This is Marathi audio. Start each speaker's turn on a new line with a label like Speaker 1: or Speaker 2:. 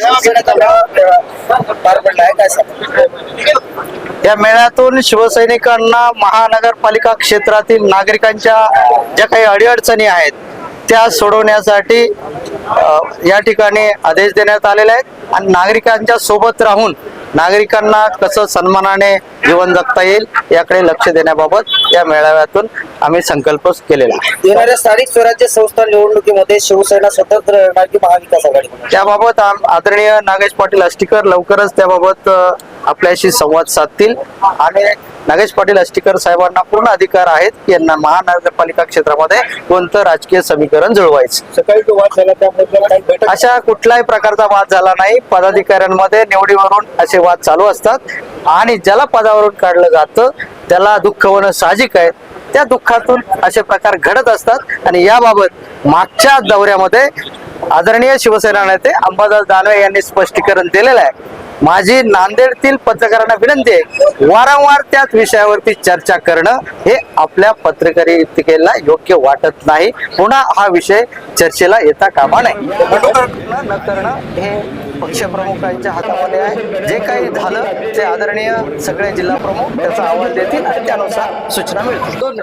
Speaker 1: पार पडला आहे काय
Speaker 2: या मेळ्यातून शिवसैनिकांना महानगरपालिका क्षेत्रातील नागरिकांच्या ज्या काही अडीअडचणी आहेत त्या सोडवण्यासाठी या ठिकाणी आदेश देण्यात आलेले आहेत. आणि नागरिकांच्या सोबत राहून नागरिकांना कसं सन्मानाने जीवन जगता येईल याकडे लक्ष देण्याबाबत या मेळाव्यातून आम्ही संकल्प केलेला
Speaker 1: येणाऱ्या स्थानिक स्वराज्य संस्था निवडणुकीमध्ये शिवसेना स्वतंत्र लढणार की महाविकास आघाडी?
Speaker 2: त्याबाबत आम- आदरणीय नागेश पाटील अष्टीकर लवकरच त्याबाबत आपल्याशी संवाद साधतील आणि नागेश पाटील अष्टीकर साहेबांना पूर्ण अधिकार आहेत की यांना महानगरपालिका क्षेत्रामध्ये कोणतं राजकीय समीकरण जुळवायचं.
Speaker 1: सकाळी तो वाद झाला त्याबद्दल
Speaker 2: अशा कुठल्याही प्रकारचा वाद झाला नाही. पदाधिकाऱ्यांमध्ये निवडीवरून असे वाद चालू असतात. आणि ज्याला पदावरून काढलं जातं त्याला दुःख होणं साहजिक आहे. त्या दुःखातून असे प्रकार घडत असतात. आणि याबाबत मागच्या दौऱ्यामध्ये आदरणीय शिवसेना नेते अंबादास दानवे यांनी स्पष्टीकरण दिलेलं आहे. माझी नांदेडतील पत्रकारांना विनंती आहे वारंवार त्याच विषयावरती चर्चा करणं हे आपल्या पत्रकारितेला योग्य वाटत नाही. पुन्हा हा विषय चर्चेला येता कामा नये. न करणं हे पक्षप्रमुखांच्या हातामध्ये आहे. जे काही झालं ते आदरणीय सगळे जिल्हा प्रमुख त्याचा अहवाल देतील आणि त्यानुसार सूचना मिळतील.